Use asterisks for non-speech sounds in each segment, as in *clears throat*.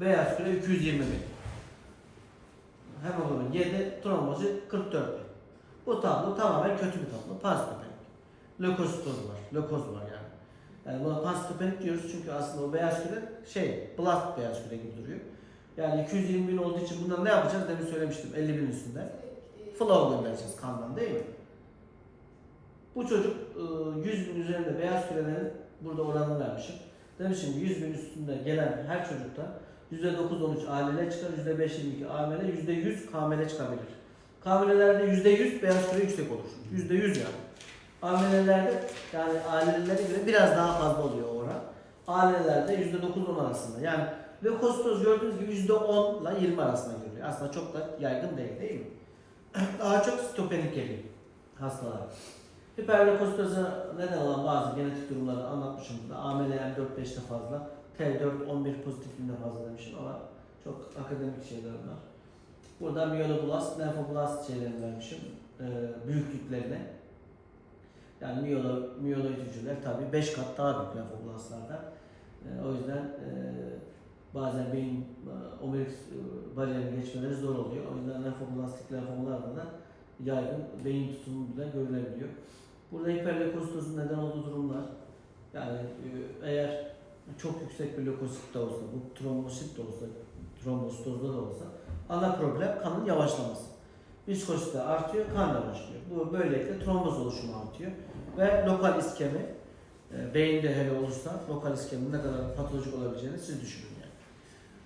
Beyaz küre 220 bin. Hemoglobin 7, trombosit 44 bin. Bu tablo tamamen kötü bir tablo. Panstopenik. Lökositoz var. Lökoz var yani. Yani buna panstopenik diyoruz çünkü aslında o beyaz küre şey, blast beyaz küre gibi duruyor. Yani 220 bin olduğu için bundan ne yapacağız? Demin söylemiştim 50 bin üstünde. Flow göndereceğiz kandan değil mi? Bu çocuk ıı, 100 bin üzerinde beyaz kürelerin burada oranını vermişim. Demişim ki 100 bin üstünde gelen her çocukta %9-13 ALL çıkar, %5-22 AML, %100 KML çıkabilir. KML'lerde %100 beyaz küre yüksek olur. %100 yani. AML'lerde yani ALL'lere göre biraz daha fazla oluyor oran. ALL'lerde %9-10 arasında. Yani lökositoz gördüğünüz gibi %10 ile 20 arasında görülüyor. Aslında çok da yaygın değil değil mi? *clears throat* Daha çok stopenik geliyor hastalar. Hiperlökositoza neden olan bazı genetik durumları anlatmışım. AML M4-5'te fazla, T4 11 pozitifliğinde fazla demişim ama çok akademik şeyler bunlar. Burada miyoloblast, lenfoblast şeylerini vermişim, e, büyüklüklerine. Yani miyolo, miyoloid hücreler tabii 5 kat daha büyük lenfoblastlarda. E, o yüzden e, bazen beyin e, omurilik e, bariyerini geçmeleri zor oluyor. O yüzden lenfoblastik lenfomalarda da yaygın beyin tutumu bile görülebiliyor. Burada hiperlökositozun neden olduğu durumlar yani e, eğer çok yüksek bir lökosit de olsa, bu trombosit de olsa, trombositozda da olsa ana problem kanın yavaşlaması. Viskozite artıyor, kan yavaşlıyor. Bu böylelikle tromboz oluşumu artıyor ve lokal iskemi e, beyinde hele olursa lokal iskemin ne kadar patolojik olabileceğini siz düşünün yani.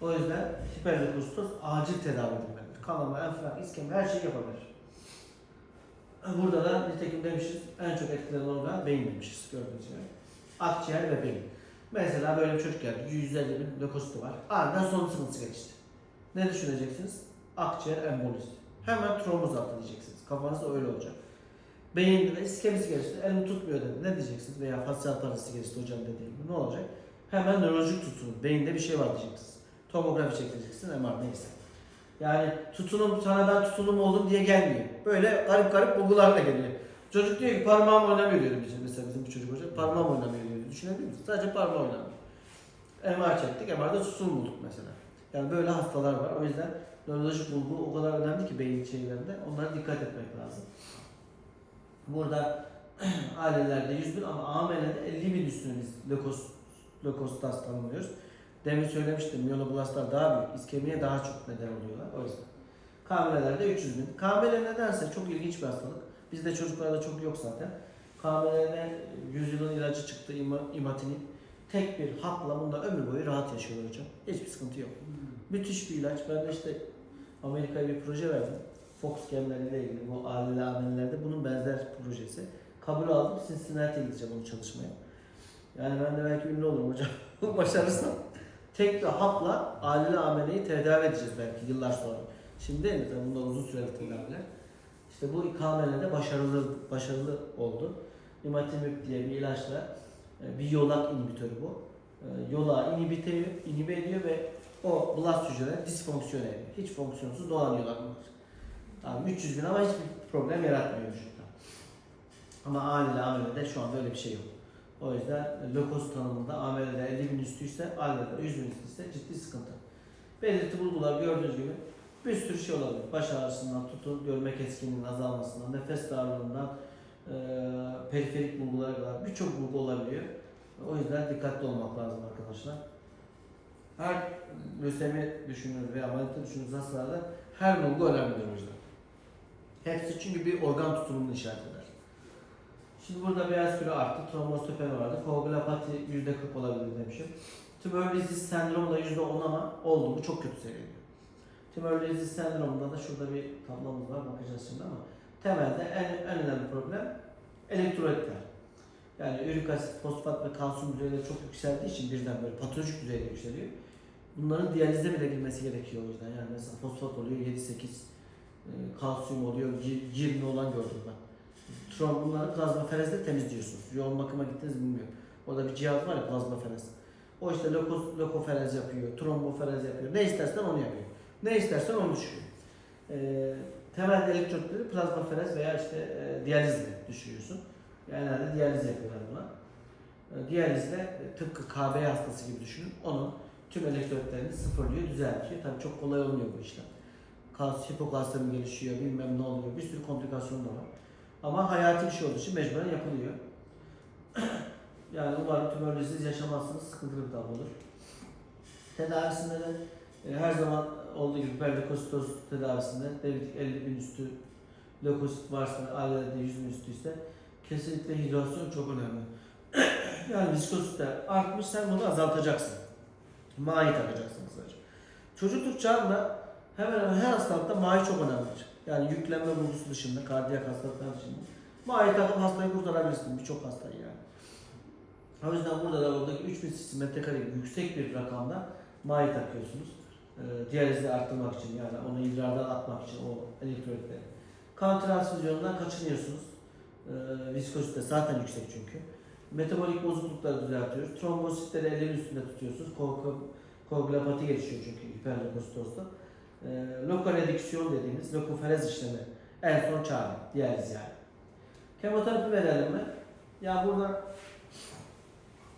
O yüzden hiperlökositoz acil tedavi edilmelidir. Kanama, enfilak, iskemi her şeyi yapabilir. Burada da nitekim demişiz en çok etkilenen organ beyin demişiz gördüğünüz gibi. Akciğer ve beyin. Mesela böyle bir çocuk geldi. 150 bin lökositi var. Aniden solunum sıkıntısı geçti. Ne düşüneceksiniz? Akciğer embolisi. Hemen tromboz attı diyeceksiniz. Kafanızda öyle olacak. Beyinde de iskemisi geçti. Elini tutmuyor dedi. Ne diyeceksiniz? Veya fasyal parazisi geçti hocam dediği gibi. Ne olacak? Hemen nörolojik tutunun. Beyinde bir şey var diyeceksiniz. Tomografi çektireceksin. MR neyse. Yani tutunum sana ben tutunum oldum diye gelmiyor. Böyle garip garip bulgularla geliyor. Çocuk diyor ki parmağım oynamıyor diyordu bizim mesela bizim bir çocuk hoca. Parmağım oynamıyor diyordu. Düşünebilir misiniz? Sadece parmağı oynamıyor. MR çektik. MR'da tutunum bulduk mesela. Yani böyle hastalar var. O yüzden nörolojik bulgu o kadar önemli ki beyin şeylerinde. Onlara dikkat etmek lazım. Burada *clears throat* ailelerde 100 bin ama AML'de 50 bin üstüne biz lökos, lökostas tanımlıyoruz. Demin söylemiştim miyonoblastlar daha büyük, iskemiye daha çok neden oluyorlar o yüzden. KML'lerde 300 bin. KML nedense çok ilginç bir hastalık. Bizde çocuklarda çok yok zaten. KML'de 100 yılın ilacı çıktı imatinin. Tek bir hapla bunda ömür boyu rahat yaşıyorlar hocam. Hiçbir sıkıntı yok. Müthiş bir ilaç. Ben de işte Amerika'ya bir proje verdim. Fox gemleriyle ilgili bu aile amellerde bunun benzer projesi. Kabul aldım. Cincinnati'ye gideceğim onu çalışmaya. Yani ben de belki ünlü olurum hocam. *laughs* Başarırsam. Tek bir hapla aile ameleyi tedavi edeceğiz belki yıllar sonra. Şimdi değil mi? Bunlar uzun süreli tedaviler. İşte bu KML'de başarılı başarılı oldu. Imatinib diye bir ilaçla e, bir yolak inhibitörü bu. E, Yolağı inhibite, inhibe ediyor ve o blast hücreler disfonksiyon ediyor. Hiç fonksiyonsuz dolanıyorlar bunlar. Tamam 300 bin ama hiçbir problem yaratmıyor vücutta. Ama ALL AML'de şu anda öyle bir şey yok. O yüzden lökoz tanımında AML'de 50 bin üstüyse ALL'de 100 bin üstüyse ciddi sıkıntı. Belirti bulgular gördüğünüz gibi bir sürü şey olabilir. Baş ağrısından tutun, görme keskinliğinin azalmasından, nefes darlığından, e, periferik bulgulara kadar birçok bulgu olabiliyor. O yüzden dikkatli olmak lazım arkadaşlar. Her lösemi düşünür veya manita düşündüğünüz hastalarda her bulgu önemlidir o yüzden. Hepsi çünkü bir organ tutumunu işaret eder. Şimdi burada beyaz küre arttı, trombostopeni vardı, koagulopati %40 olabilir demişim. Tümörlizis sendromu da %10 ama oldu mu çok kötü seyrediyor. Tümörlizis sendromunda da şurada bir tablomuz var, bakacağız şimdi temelde en, en önemli problem elektrolitler. Yani ürik asit, fosfat ve kalsiyum düzeyleri çok yükseldiği için birden böyle patolojik düzeyde yükseliyor. Bunların diyalize bile girmesi gerekiyor o yüzden. Yani mesela fosfat oluyor 7-8, e, kalsiyum oluyor 20 olan gördüm ben. Trom bunları plazmaferezle temizliyorsunuz. Yoğun bakıma gittiniz mi bilmiyorum. Orada bir cihaz var ya plazmaferez. O işte lokos, lokoferez yapıyor, tromboferez yapıyor. Ne istersen onu yapıyor. Ne istersen onu düşürüyor. Ee, temel elektrotları plazmaferez veya işte e, diyalizle düşürüyorsun. Yani herhalde diyaliz yapıyorlar buna. E, diyalizle tıpkı KB hastası gibi düşünün. Onun tüm elektrotlerini sıfırlıyor, düzeltiyor. Tabii çok kolay olmuyor bu işlem. Kas, hipokalsemi gelişiyor, bilmem ne oluyor. Bir sürü komplikasyon da var. Ama hayati bir şey olduğu için mecburen yapılıyor. *clears throat* yani umarım tümörlüsüz yaşamazsınız, sıkıntılı bir tablo olur. Tedavisinde de e, her zaman olduğu gibi perlekostoz tedavisinde devletik 50 bin üstü lökosit varsa, ailede 100 bin üstüyse kesinlikle hidrasyon çok önemli. *clears throat* yani viskozite artmış sen bunu azaltacaksın. Mayi takacaksın kısaca. Çocukluk çağında hemen hemen her hastalıkta mayi çok önemlidir. Yani yüklenme bulgusu dışında, kardiyak hastalıklar dışında. Mayi takıp hastayı kurtarabilirsin birçok hastayı yani. O yüzden burada da oradaki 3000 cc metrekare gibi yüksek bir rakamda mayi takıyorsunuz. Ee, diyalizi arttırmak için yani onu idrardan atmak için o elektrolitleri. Kan transfüzyonundan kaçınıyorsunuz. Ee, viskozite zaten yüksek çünkü. Metabolik bozuklukları düzeltiyoruz. Trombositleri ellerin üstünde tutuyorsunuz. Ko- koagulopati gelişiyor çünkü hiperlökositozda. Ee, lokal redüksiyon dediğimiz lokoferez işlemi en son çare. Diyaliz yani. Kemoterapi verelim mi? Ya burada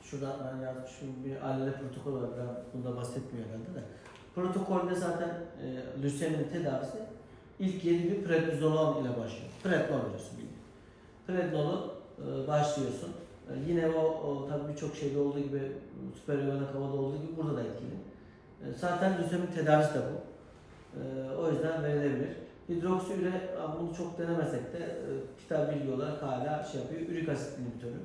şurada ben yazmışım bir aile protokol var. Ben bunda bahsetmiyor herhalde de. Protokolde zaten e, löseminin tedavisi ilk 7 gün prednizolon ile başlıyor. Prednol veriyorsun. Prednolu e, başlıyorsun. E, yine o, o tabii birçok şeyde olduğu gibi süperyonik havada olduğu gibi burada da etkili. E, zaten lösemin tedavisi de bu. E, o yüzden verilebilir. Hidroksiüre bunu çok denemesek de e, kitap bilgi olarak hala şey yapıyor. Ürik asit inhibitörü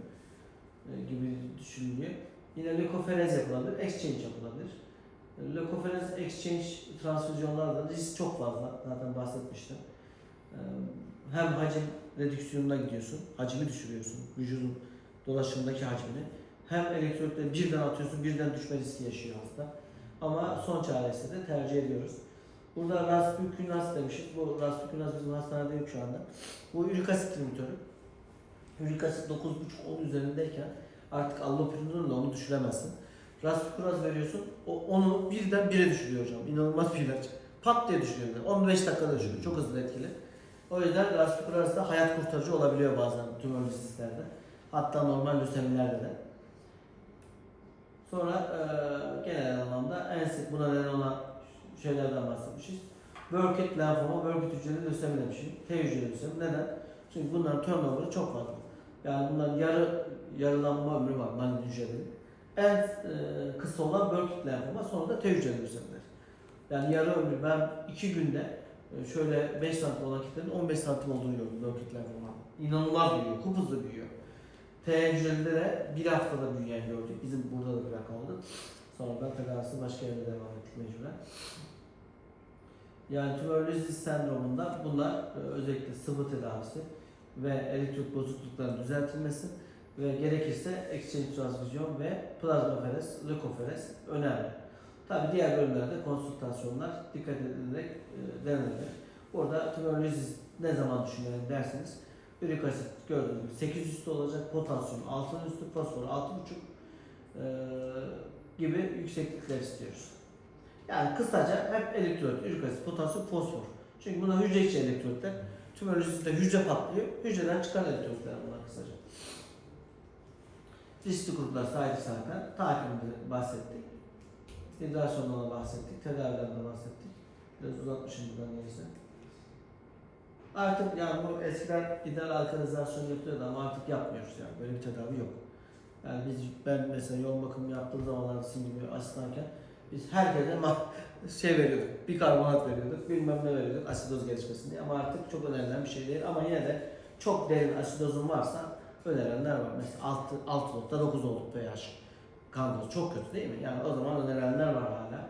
e, gibi düşünülüyor. Yine lökoferez yapılabilir, exchange yapılabilir. E, Lökoferez exchange transfüzyonlarda risk çok fazla. Zaten bahsetmiştim. E, Hem hacim redüksiyonuna gidiyorsun, hacmi düşürüyorsun, vücudun dolaşımındaki hacmini. Hem elektrotleri birden atıyorsun, birden düşme riski yaşıyor hasta. Ama son çaresi de tercih ediyoruz. Burada rasbükünas demişiz. Bu rasbükünas bizim hastanede yok şu anda. Bu ürik asit inhibitörü. Ürik asit 9.5-10 üzerindeyken artık allopurinol onu düşüremezsin. Rasbükünas veriyorsun, o onu birden bire düşürüyor hocam. İnanılmaz bir ilaç. Pat diye düşürüyor. 15 dakikada düşürüyor. Çok hızlı etkili. O yüzden rasbükünas da hayat kurtarıcı olabiliyor bazen tümör sistemlerde. Hatta normal lösemilerde de. Sonra eee genel anlamda en sık buna neden olan şeylerden bahsetmişiz. Burkitt lenfoma, Burkitt hücreli lösemi demişim. T hücreli lösemi. Neden? Çünkü bunların turnover'ı çok fazla. Yani bunların yarı yarılanma ömrü var maligne hücrelerin. En e, kısa olan Burkitt lenfoma sonra da T hücreli lösemiler. Yani yarı ömrü ben iki günde e, şöyle 5 santim olan kitlerin 15 santim olduğunu gördüm Burkitt lenfoma. İnanılmaz büyüyor, çok büyüyor. T hücrelide de bir haftada büyüyen gördük. Bizim burada da bir rakam. Sonra da tedavisi başka yerde devam ettik mecburen. Yani tümörlüzis sendromunda bunlar e, özellikle sıvı tedavisi ve elektrot bozuklukların düzeltilmesi ve gerekirse exchange transfüzyon ve plazmaferez, lökoferez önemli. Tabi diğer bölümlerde konsültasyonlar dikkat edilerek e, denenir. Burada tümörlüzis ne zaman düşünelim derseniz ürik asit gördüğünüz gibi 8 üstü olacak, potasyum 6 üstü, fosfor 6,5 e, gibi yükseklikler istiyoruz. Yani kısaca hep elektrot, ürik asit, potasyum, fosfor. Çünkü bunlar hücre içi elektrotlar. Tümörlüsüzde hücre patlıyor. Hücreden çıkan elektrotlar bunlar kısaca. Riskli gruplar saydık zaten. Takibinde bahsettik. Hidrasyondan bahsettik. Tedaviden de bahsettik. Biraz uzatmışım buradan neyse. Artık yani bu eskiden ideal alkalizasyon yapıyordu ama artık yapmıyoruz yani. Böyle bir tedavi yok. Yani biz ben mesela yoğun bakım yaptığım zamanlarda sizin gibi asistanken biz herkese *laughs* şey veriyorduk. Bikarbonat veriyorduk. Bilmem ne veriyorduk asidoz gelişmesin. Ama artık çok önerilen bir şey değil. Ama yine de çok derin asidozun varsa önerenler var. Mesela 6, 6 nokta 9 olduk pH. Kan dozu çok kötü değil mi? Yani o zaman önerenler var hala.